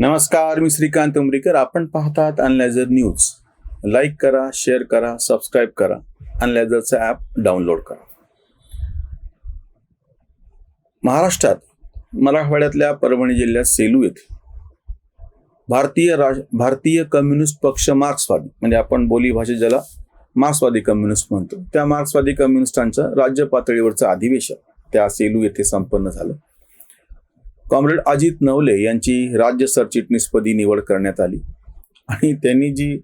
नमस्कार मी श्रीकांत उमरीकर. आपण पाहतात अनलायझर न्यूज. लाईक करा शेअर करा सबस्क्राईब करा. अनलॅझरचं ॲप डाउनलोड करा. महाराष्ट्रात मराठवाड्यातल्या परभणी जिल्ह्यात सेलू येथे भारतीय राज भारतीय कम्युनिस्ट पक्ष मार्क्सवादी म्हणजे आपण बोली भाषेत ज्याला मार्क्सवादी कम्युनिस्ट म्हणतो त्या मार्क्सवादी कम्युनिस्टांचं राज्य पातळीवरचं अधिवेशन त्या सेलू येथे संपन्न झालं. कॉम्रेड अजित नवले यांची राज्य सरचिटणीसपदी निवड करण्यात आली. आणि त्यांनी जी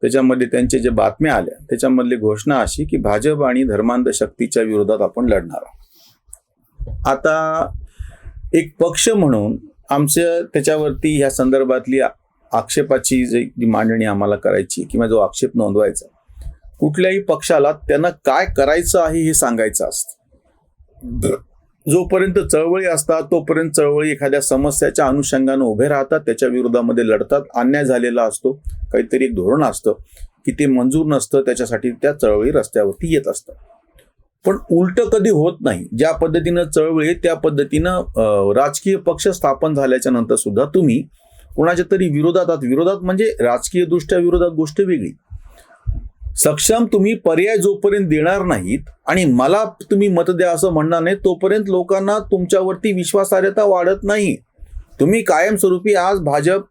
त्याच्यामध्ये त्यांच्या ज्या बातम्या आल्या त्याच्यामधली घोषणा अशी की भाजप आणि धर्मांध शक्तीच्या विरोधात आपण लढणार आहोत. आता एक पक्ष म्हणून आमच्या त्याच्यावरती ह्या संदर्भातली आक्षेपाची जी मांडणी आम्हाला करायची किंवा जो आक्षेप नोंदवायचा कुठल्याही पक्षाला त्यांना काय करायचं आहे हे सांगायचं असतं. जोपर्यंत चळवळी असतात तोपर्यंत चळवळी एखाद्या समस्याच्या अनुषंगानं उभे राहतात त्याच्या विरोधामध्ये लढतात अन्याय झालेला असतो. काहीतरी एक धोरण असतं की ते मंजूर नसतं त्याच्यासाठी त्या चळवळी रस्त्यावरती येत असतात. पण उलटं कधी होत नाही. ज्या पद्धतीनं चळवळी त्या पद्धतीनं राजकीय पक्ष स्थापन झाल्याच्यानंतर सुद्धा तुम्ही कोणाच्या तरी विरोधात आहात. विरोधात म्हणजे राजकीय दृष्ट्या विरोधात गोष्ट वेगळी. सक्षम तुम्ही पर्याय जोपर्यंत देणार नाहीत आणि मला तुम्ही मत द्या असं म्हणणार नाही तोपर्यंत लोकांना तुमच्यावरती विश्वासार्हता वाढत नाही. तुम्ही कायमस्वरूपी आज भाजप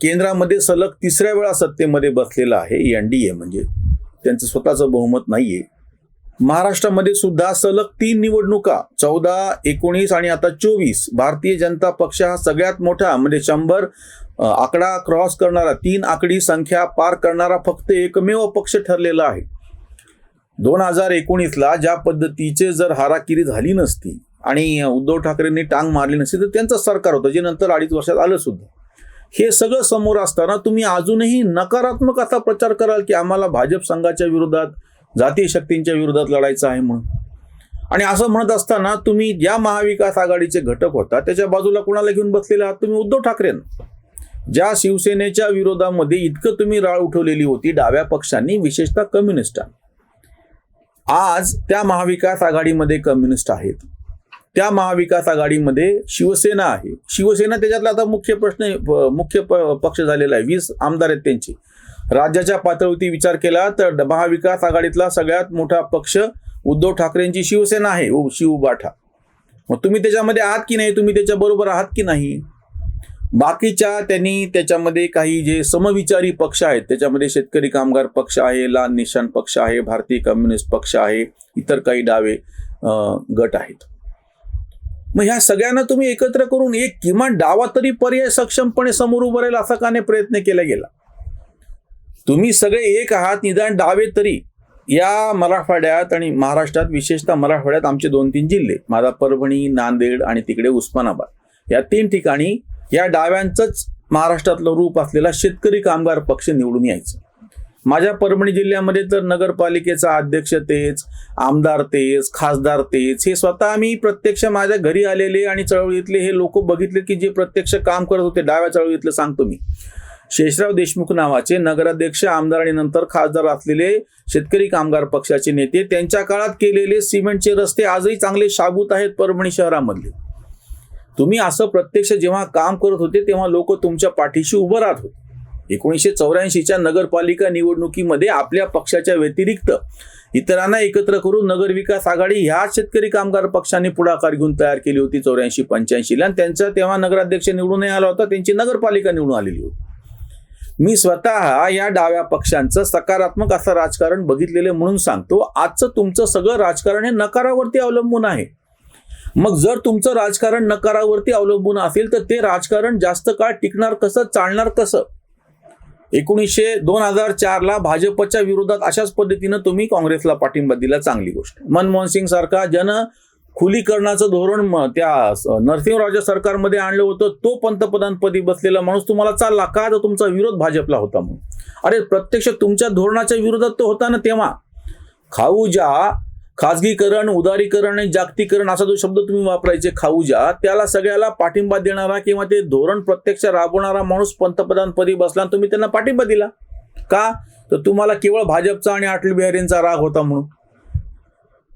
केंद्रामध्ये सलग तिसऱ्या वेळा सत्तेमध्ये बसलेला आहे एन डी ए म्हणजे. त्यांचं स्वतःचं बहुमत नाहीये. महाराष्ट्रामध्ये सुद्धा सलग तीन निवडणुका चौदा एकोणीस आणि आता चोवीस. भारतीय जनता पक्ष हा सगळ्यात मोठा म्हणजे शंभर आकडा क्रॉस करणारा तीन आकडी संख्या पार करणारा फक्त एकमेव पक्ष ठरलेला आहे. दोन हजार एकोणीसला ज्या पद्धतीचे जर हाराकिरी झाली नसती आणि उद्धव ठाकरेंनी टांग मारली नसती तर त्यांचं सरकार होतं जे नंतर अडीच वर्षात आलं सुद्धा. हे सगळं समोर असताना तुम्ही अजूनही नकारात्मक असा प्रचार कराल की आम्हाला भाजप संघाच्या विरोधात जातीय शक्तींच्या विरोधात लढायचं आहे म्हणून. आणि असं म्हणत असताना तुम्ही ज्या महाविकास आघाडीचे घटक होता त्याच्या बाजूला कुणाला घेऊन बसलेले आहात? तुम्ही उद्धव ठाकरेंना. ज्या शिवसेनेच्या विरोधामध्ये इतकं तुम्ही राळ उठवलेली होती डाव्या पक्षांनी विशेषतः कम्युनिस्टांनी. आज त्या महाविकास आघाडीमध्ये कम्युनिस्ट आहेत. त्या महाविकास आघाडीमध्ये शिवसेना आहे. शिवसेना त्याच्यातला आता मुख्य प्रश्न मुख्य प- पक्ष झालेला आहे. वीस आमदार आहेत त्यांचे. राज्याच्या पातळीवरती विचार केला तर महाविकास आघाडीतला सगळ्यात मोठा पक्ष उद्धव ठाकरेंची शिवसेना आहे. उ- शिवबाठा मग तुम्ही त्याच्यामध्ये आहात की नाही? तुम्ही त्याच्या बरोबर आहात की नाही? बाकीच्या त्यांनी त्याच्यामध्ये काही जे समविचारी पक्ष आहेत त्याच्यामध्ये शेतकरी कामगार पक्ष आहे लहान निशाण पक्ष आहे भारतीय कम्युनिस्ट पक्ष आहे इतर काही डावे अं, गट आहेत. मग ह्या सगळ्यांना तुम्ही एकत्र करून एक किमान डावा तरी पर्याय सक्षमपणे समोर उभारेल असा काने प्रयत्न केला गेला? तुम्ही सगळे एक आहात निदान डावे तरी. या मराठवाड्यात आणि महाराष्ट्रात विशेषतः मराठवाड्यात आमचे दोन तीन जिल्हे माझा परभणी नांदेड आणि तिकडे उस्मानाबाद. या तीन ठिकाणी या डाव्यांचंच महाराष्ट्रातलं रूप असलेला शेतकरी कामगार पक्ष निवडून यायचं. माझ्या परभणी जिल्ह्यामध्ये तर नगरपालिकेचा अध्यक्ष तेच आमदार तेच खासदार तेच हे स्वतः आम्ही प्रत्यक्ष माझ्या घरी आलेले आणि चळवळीतले हे लोक बघितले की जे प्रत्यक्ष काम करत होते डाव्या चळवळीतलं सांगतो मी. शेषराव देशमुख नावाचे नगराध्यक्ष आमदार आणि नंतर खासदार असलेले शेतकरी कामगार पक्षाचे नेते त्यांच्या काळात केलेले सिमेंटचे रस्ते आजही चांगले शाबूत आहेत परभणी शहरामधले. तुम्ही असं प्रत्यक्ष जेव्हा काम करत होते तेव्हा लोक तुमच्या पाठीशी उभं राहत होते. एकोणीसशे चौऱ्याऐंशीच्या नगरपालिका निवडणुकीमध्ये आपल्या पक्षाच्या व्यतिरिक्त इतरांना एकत्र करून नगरविकास आघाडी ह्या शेतकरी कामगार पक्षाने पुढाकार घेऊन तयार केली होती चौऱ्याऐंशी पंच्याऐंशीला. आणि त्यांचा तेव्हा नगराध्यक्ष निवडून नाही आला होता त्यांची नगरपालिका निवडून आलेली होती. मी स्वतः या डाव्या पक्षांचं सकारात्मक असं राजकारण बघितलेलं म्हणून सांगतो. आजचं तुमचं सगळं राजकारण हे नकारावरती अवलंबून आहे. मग जर तुमचं राजकारण नकारावरती अवलंबून असेल तर ते राजकारण जास्त काळ टिकणार कसं चालणार कसं? एकोणीसशे दोन हजार चारला भाजपच्या विरोधात अशाच पद्धतीनं तुम्ही काँग्रेसला पाठिंबा दिला चांगली गोष्ट. मनमोहन सिंग सारखा जन खुलीकरणाचं धोरण त्या नरसिंहराजा नरसिंहरावच्या सरकारमध्ये आणलं होतं तो पंतप्रधानपदी बसलेला माणूस तुम्हाला चालला का? तर तुमचा विरोध भाजपला होता म्हणून. अरे प्रत्यक्ष तुमच्या धोरणाच्या विरोधात तो होता ना तेव्हा. खाऊजा खाजगीकरण उदारीकरण आणि जागतिकरण असा जो शब्द तुम्ही वापरायचे खाऊजा त्याला सगळ्याला पाठिंबा देणारा किंवा ते धोरण प्रत्यक्ष राबवणारा माणूस पंतप्रधानपदी बसला आणि तुम्ही त्यांना पाठिंबा दिला. का? तर तुम्हाला केवळ भाजपचा आणि अटल बिहारींचा राग होता म्हणून.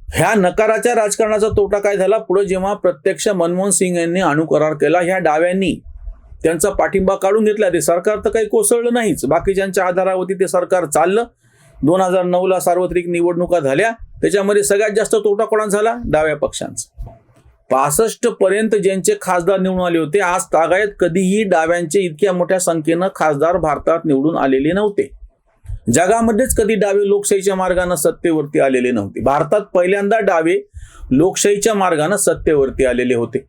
ह्या नकाराच्या राजकारणाचा तोटा काय झाला? पुढे जेव्हा प्रत्यक्ष मनमोहन सिंग यांनी अणुकरार केला ह्या डाव्यांनी त्यांचा पाठिंबा काढून घेतला. ते सरकार तर काही कोसळलं नाहीच. बाकीच्यांच्या आधारावरती ते सरकार चाललं. दोन हजार नऊला सार्वत्रिक निवडणुका झाल्या. त्याच्यामध्ये सगळ्यात जास्त तोटा कोणा झाला? डाव्या पक्षांचा. पासष्ट पर्यंत ज्यांचे खासदार निवडून आले होते आज तागायत कधीही डाव्यांचे इतक्या मोठ्या संख्येनं खासदार भारतात निवडून आलेले नव्हते. जगामध्येच कधी डावे लोकशाहीच्या मार्गाने सत्तेवरती आलेले नव्हते. भारतात पहिल्यांदा डावे लोकशाहीच्या मार्गाने सत्तेवरती आलेले होते.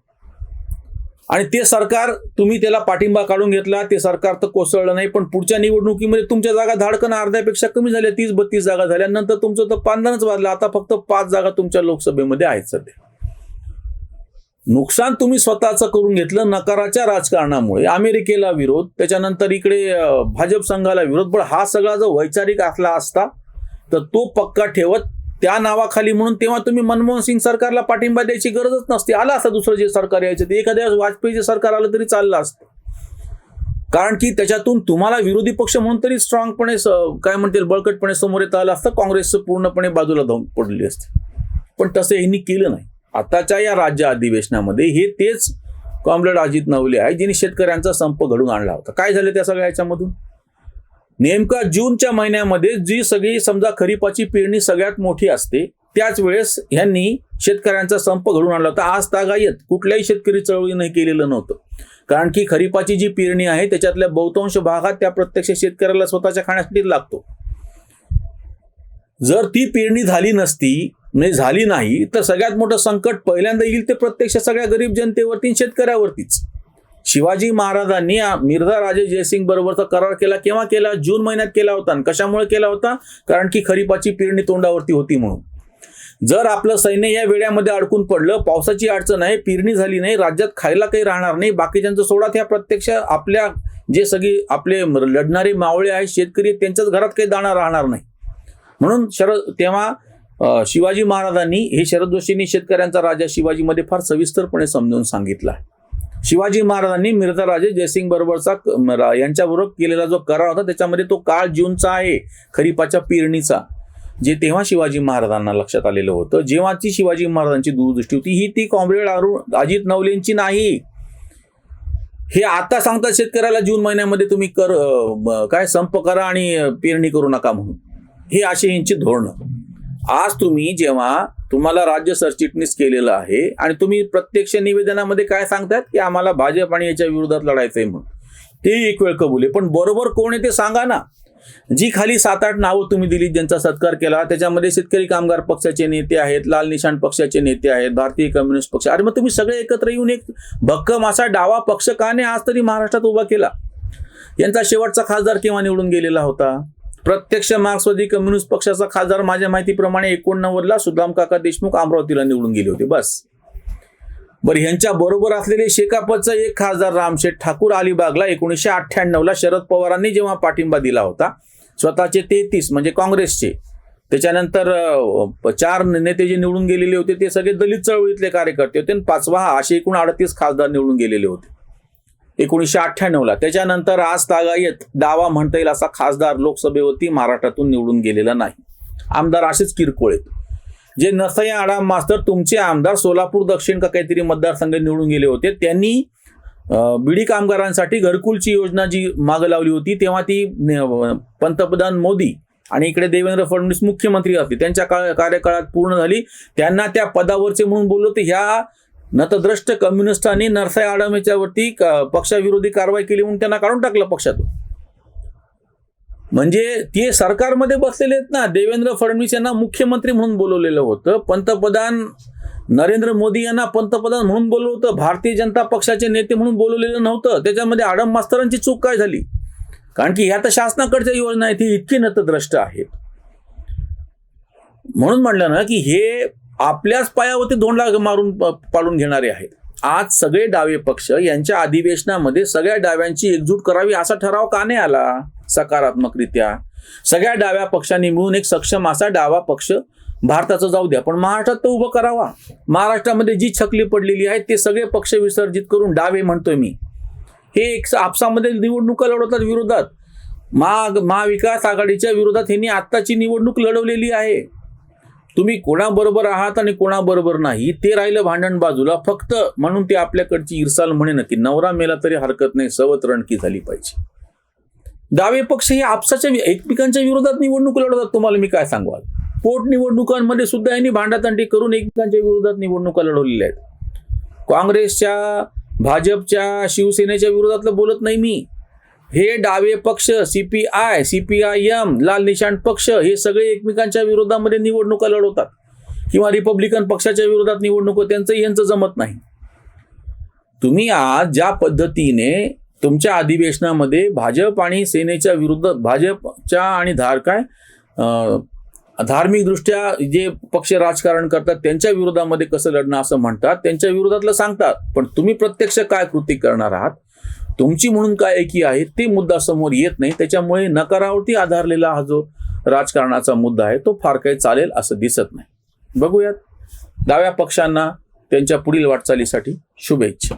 आणि ते सरकार तुम्ही त्याला पाठिंबा काढून घेतला ते सरकार तर कोसळलं नाही पण पुढच्या निवडणुकीमध्ये तुमच्या जागा धाडकन अर्ध्यापेक्षा कमी झाल्या तीस बत्तीस जागा झाल्या नंतर तुमचं तर पांधनच वाजलं आता फक्त पाच जागा तुमच्या लोकसभेमध्ये आहेत सध्या. नुकसान तुम्ही स्वतःचं करून घेतलं नकाराच्या राजकारणामुळे. अमेरिकेला विरोध त्याच्यानंतर इकडे भाजप संघाला विरोध. पण हा सगळा जो वैचारिक असला असता तर तो पक्का ठेवत त्या नावाखाली म्हणून तेव्हा तुम्ही मनमोहन सिंग सरकारला पाठिंबा द्यायची गरजच नसते. आला असता दुसरं जे सरकार यायचं ते एखाद्या वाजपेयीचे सरकार आलं तरी चाललं असतं. कारण की त्याच्यातून तुम्हाला विरोधी पक्ष म्हणून तरी स्ट्रॉंगपणे काय म्हणतील बळकटपणे समोर येत आलं असतं काँग्रेसचं पूर्णपणे बाजूला धावून पडलेली असते. पण तसं यांनी केलं नाही. आताच्या या राज्य अधिवेशनामध्ये हे तेच कॉम्रेड अजित नवले आहे ज्यांनी शेतकऱ्यांचा संप घडून आणला होता. काय झालं त्या सगळ्या याच्यामधून नेमका जूनच्या महिन्यामध्ये जी सगळी समजा खरीपाची पेरणी सगळ्यात मोठी असते त्याच वेळेस ह्यांनी शेतकऱ्यांचा संप घडून आणला होता. आज तागायत कुठल्याही शेतकरी चळवळीने केलेलं नव्हतं. कारण की खरीपाची जी पेरणी आहे त्याच्यातल्या बहुतांश भागात त्या प्रत्यक्ष शेतकऱ्याला स्वतःच्या खाण्यासाठी लागतो. जर ती पेरणी झाली नसती म्हणजे झाली नाही तर सगळ्यात मोठं संकट पहिल्यांदा येईल ते प्रत्यक्ष सगळ्या गरीब जनतेवरती शेतकऱ्यावरतीच. शिवाजी महाराजांनी मिर्झा राजे जयसिंग बरोबरचा करार केला केव्हा केला? जून महिन्यात केला होता. आणि कशामुळे केला होता? कारण की खरीपाची पेरणी तोंडावरती होती म्हणून. जर आपलं सैन्य या वेळामध्ये अडकून पडलं पावसाची अडचण आहे पेरणी झाली नाही राज्यात खायला काही राहणार नाही बाकीच्यांचं सोडा त्या प्रत्यक्ष आपल्या जे सगळे आपले लढणारे मावळे आहेत शेतकरी त्यांच्याच घरात काही दाणा राहणार नाही. म्हणून शरद तेव्हा शिवाजी महाराजांनी हे शरद जोशींनी शेतकऱ्यांचा राजा शिवाजीमध्ये फार सविस्तरपणे समजावून सांगितलं आहे. शिवाजी महाराजांनी मिर्झा राजे जयसिंग बरोबरचा यांच्याबरोबर केलेला जो करार होता त्याच्यामध्ये तो काळ जूनचा आहे खरीपाच्या पेरणीचा. जे तेव्हा शिवाजी महाराजांना लक्षात आलेलं होतं जेव्हाची शिवाजी महाराजांची दूरदृष्टी होती ही ती कॉम्रेड अरुण अजित नवलेंची नाही. हे आता सांगतात शेतकऱ्याला जून महिन्यामध्ये तुम्ही कर काय संप करा आणि पेरणी करू नका म्हणून. हे अशी यांची धोरणं. आज तुम्ही जेव्हा तुम्हाला राज्य सरचिटणीस केलेलं आहे आणि तुम्ही प्रत्यक्ष निवेदनामध्ये काय सांगतात की आम्हाला भाजप आणि याच्या विरोधात लढायचंय म्हणून. ते एक वेळ कबूल आहे. पण बरोबर कोण आहे ते सांगा ना. जी खाली सात आठ नावं तुम्ही दिली ज्यांचा सत्कार केला त्याच्यामध्ये शेतकरी कामगार पक्षाचे नेते आहेत लाल निशाण पक्षाचे नेते आहेत भारतीय कम्युनिस्ट पक्ष. अरे मग तुम्ही सगळे एकत्र येऊन एक भक्कम असा डावा पक्ष काने आज तरी महाराष्ट्रात उभा केला? यांचा शेवटचा खासदार केव्हा निवडून गेलेला होता? प्रत्यक्ष मार्क्सवादी कम्युनिस्ट पक्षाचा खासदार माझ्या माहितीप्रमाणे एकोणनव्वदला सुदाम काका देशमुख अमरावतीला निवडून गेले होते. बस. बरं ह्यांच्या बरोबर असलेले शेकापचा एक खासदार रामशेठ ठाकूर अलिबागला एकोणीसशे अठ्ठ्याण्णवला शरद पवारांनी जेव्हा पाठिंबा दिला होता स्वतःचे तेहतीस म्हणजे काँग्रेसचे त्याच्यानंतर चार नेते जे निवडून गेलेले होते ते सगळे दलित चळवळीतले कार्यकर्ते होते आणि पाचवा हा असे एकूण अडतीस खासदार निवडून गेलेले होते. एकोणीसशे अठ्ठ्याण्णवला. त्याच्यानंतर आज तागायत दावा म्हणता येईल असा खासदार लोकसभेवरती महाराष्ट्रातून निवडून गेलेला नाही. आमदार असेच किरकोळ आहेत. जे नसई आडाम मास्तर तुमचे आमदार सोलापूर दक्षिण का काहीतरी मतदारसंघ निवडून गेले होते त्यांनी बीडी बिडी कामगारांसाठी घरकुलची योजना जी मागं लावली होती तेव्हा ती पंतप्रधान मोदी आणि इकडे देवेंद्र फडणवीस मुख्यमंत्री असते त्यांच्या काळ- कार्यकाळात पूर्ण झाली. त्यांना त्या पदावरचे म्हणून बोललो तर ह्या नतद्रष्ट कम्युनिस्टांनी नरसाई आडम याच्यावरती पक्षाविरोधी कारवाई केली म्हणून त्यांना काढून टाकलं पक्षातून. म्हणजे ते सरकारमध्ये बसलेले आहेत ना देवेंद्र फडणवीस यांना मुख्यमंत्री म्हणून बोलवलेलं होतं पंतप्रधान नरेंद्र मोदी यांना पंतप्रधान म्हणून बोलवलं होतं भारतीय जनता पक्षाचे नेते म्हणून बोलवलेलं नव्हतं त्याच्यामध्ये आडम मास्तरांची चूक काय झाली? कारण की ह्या तर शासनाकडच्या योजना आहेत ही इतकी नतद्रष्ट आहेत. म्हणून म्हणलं ना की हे आपल्याच पायावरती दोन लाख मारून प- पाडून घेणारे आहेत. आज सगळे डावे पक्ष यांच्या अधिवेशनामध्ये सगळ्या डाव्यांची एकजूट करावी असा ठराव का नाही आला? सकारात्मकरित्या. सगळ्या डाव्या पक्षांनी मिळून एक सक्षम असा डावा पक्ष भारताचं जाऊ द्या. पण महाराष्ट्रात तर उभं करावा. महाराष्ट्रामध्ये जी छकली पडलेली आहे ते सगळे पक्ष विसर्जित करून डावे म्हणतोय मी. हे एक आपसामध्ये निवडणुका लढवतात विरोधात. महा महाविकास आघाडीच्या विरोधात ह्यांनी आत्ताची निवडणूक लढवलेली आहे. तुम्ही कोणाबरोबर आहात आणि कोणाबरोबर नाही ते राहिलं भांडण बाजूला. फक्त म्हणून ते आपल्याकडची इरसाल म्हणे ना की नवरा मेला तरी हरकत नाही सवत रणकी झाली पाहिजे. डावे पक्ष हे आपसाच्या एकमेकांच्या विरोधात निवडणूक लढवतात तुम्हाला मी काय सांगवाल? पोट निवडणुकांमध्ये सुद्धा यांनी भांडातांडी करून एकमेकांच्या विरोधात निवडणुका लढवलेल्या आहेत. काँग्रेसच्या भाजपच्या शिवसेनेच्या विरोधातलं बोलत नाही मी. हे डावे पक्ष सीपीआय सीपीआय एम लाल निशाण पक्ष हे सगळे एकमेकांच्या विरोधामध्ये निवडणुका लढवतात. किंवा रिपब्लिकन पक्षाच्या विरोधात निवडणूक त्यांचं यांचं जमत नाही. तुम्ही आज ज्या पद्धतीने तुमच्या अधिवेशनामध्ये भाजप आणि सेनेच्या विरुद्ध भाजपच्या आणि धार काय धार्मिकदृष्ट्या जे पक्ष राजकारण करतात त्यांच्या विरोधामध्ये कसं लढणं असं म्हणतात त्यांच्या विरोधातलं सांगतात. पण तुम्ही प्रत्यक्ष काय कृती करणार आहात? तुमची म्हणून काय एकी आहे ते मुद्दा समोर येत नाही. त्याच्यामुळे नकारावरती आधारलेला हा जो राजकारणाचा मुद्दा आहे तो फार काही चालेल असं दिसत नाही. बघूयात. डाव्या पक्षांना त्यांच्या पुढील वाटचालीसाठी शुभेच्छा.